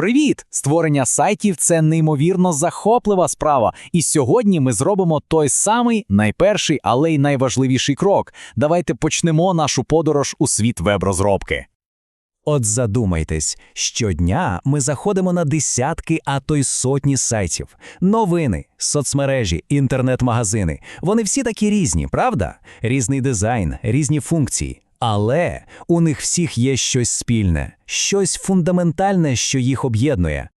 Привіт! Створення сайтів це неймовірно захоплива справа. І сьогодні ми зробимо той самий найперший, але й найважливіший крок. Давайте почнемо нашу подорож у світ веб-розробки. От задумайтесь, щодня ми заходимо на десятки, а то й сотні сайтів. Новини, соцмережі, інтернет-магазини. Вони всі такі різні, правда? Різний дизайн, різні функції. Але у них всіх є щось спільне, щось фундаментальне, що їх об'єднує.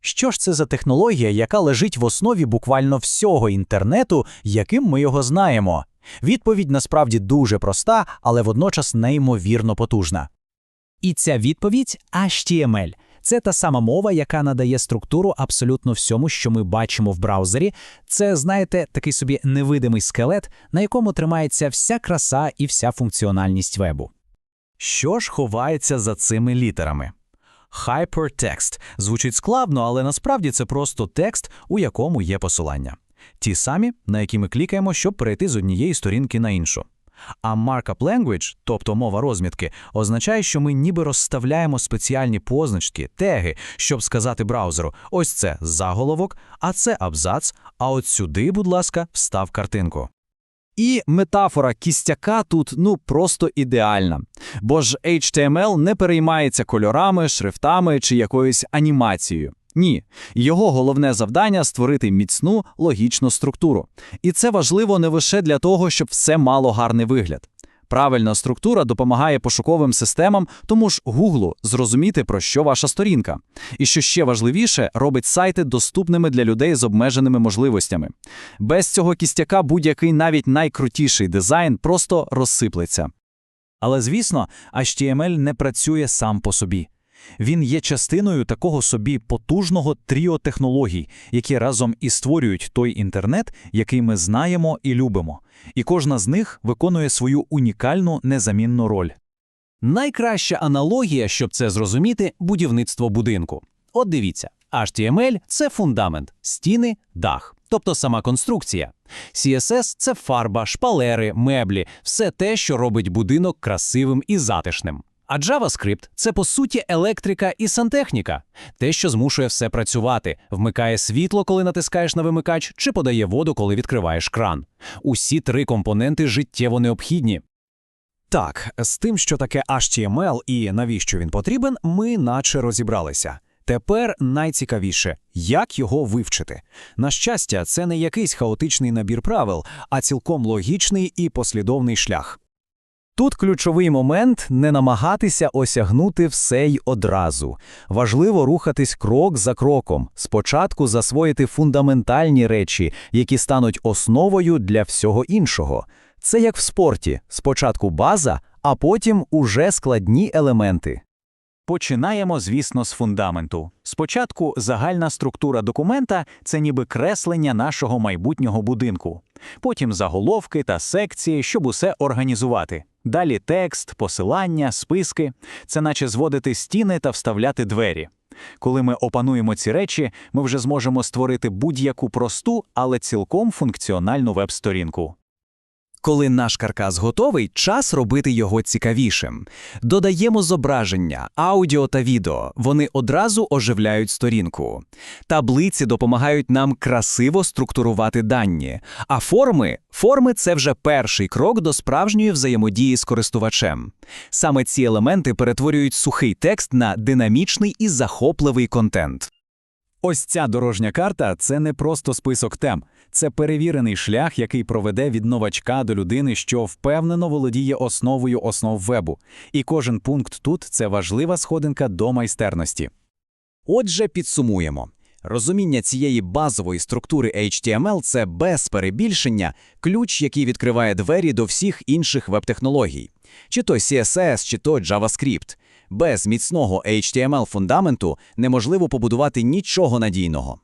Що ж це за технологія, яка лежить в основі буквально всього інтернету, яким ми його знаємо? Відповідь насправді дуже проста, але водночас неймовірно потужна. І ця відповідь HTML. Це та сама мова, яка надає структуру абсолютно всьому, що ми бачимо в браузері. Це, знаєте, такий собі невидимий скелет, на якому тримається вся краса і вся функціональність вебу. Що ж ховається за цими літерами? Hypertext звучить складно, але насправді це просто текст, у якому є посилання. Ті самі, на які ми клікаємо, щоб перейти з однієї сторінки на іншу. А markup language, тобто мова розмітки, означає, що ми ніби розставляємо спеціальні позначки, теги, щоб сказати браузеру: ось це заголовок, а це абзац, а от сюди, будь ласка, встав картинку. І метафора кістяка тут ну просто ідеальна. Бо ж HTML не переймається кольорами, шрифтами чи якоюсь анімацією. Ні, його головне завдання створити міцну логічну структуру. І це важливо не лише для того, щоб все мало гарний вигляд. Правильна структура допомагає пошуковим системам, тому ж Гуглу зрозуміти, про що ваша сторінка. І що ще важливіше, робить сайти доступними для людей з обмеженими можливостями. Без цього кістяка будь-який навіть найкрутіший дизайн просто розсиплеться. Але звісно, HTML не працює сам по собі. Він є частиною такого собі потужного тріо технологій, які разом і створюють той інтернет, який ми знаємо і любимо. І кожна з них виконує свою унікальну незамінну роль. Найкраща аналогія, щоб це зрозуміти, будівництво будинку. От дивіться, HTML – це фундамент, стіни, дах, тобто сама конструкція. CSS – це фарба, шпалери, меблі, все те, що робить будинок красивим і затишним. А JavaScript – це по суті електрика і сантехніка, те, що змушує все працювати, вмикає світло, коли натискаєш на вимикач, чи подає воду, коли відкриваєш кран. Усі три компоненти життєво необхідні. Так, з тим, що таке HTML і навіщо він потрібен, ми наче розібралися. Тепер найцікавіше, як його вивчити. На щастя, це не якийсь хаотичний набір правил, а цілком логічний і послідовний шлях. Тут ключовий момент не намагатися осягнути все й одразу. Важливо рухатись крок за кроком, спочатку засвоїти фундаментальні речі, які стануть основою для всього іншого. Це як в спорті: спочатку база, а потім уже складні елементи. Починаємо, звісно, з фундаменту. Спочатку загальна структура документа це ніби креслення нашого майбутнього будинку. Потім заголовки та секції, щоб усе організувати. Далі текст, посилання, списки це наче зводити стіни та вставляти двері. Коли ми опануємо ці речі, ми вже зможемо створити будь-яку просту, але цілком функціональну веб-сторінку. Коли наш каркас готовий, час робити його цікавішим. Додаємо зображення, аудіо та відео. Вони одразу оживляють сторінку. Таблиці допомагають нам красиво структурувати дані. А форми форми це вже перший крок до справжньої взаємодії з користувачем. Саме ці елементи перетворюють сухий текст на динамічний і захопливий контент. Ось ця дорожня карта це не просто список тем, це перевірений шлях, який проведе від новачка до людини, що впевнено володіє основою основ вебу. І кожен пункт тут це важлива сходинка до майстерності. Отже, підсумуємо. Розуміння цієї базової структури HTML – це без перебільшення ключ, який відкриває двері до всіх інших веб-технологій, чи то CSS, чи то JavaScript. Без міцного HTML-фундаменту неможливо побудувати нічого надійного.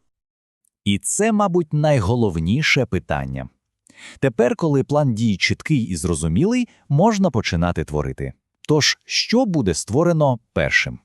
І це, мабуть, найголовніше питання. Тепер, коли план дій чіткий і зрозумілий, можна починати творити. Тож, що буде створено першим?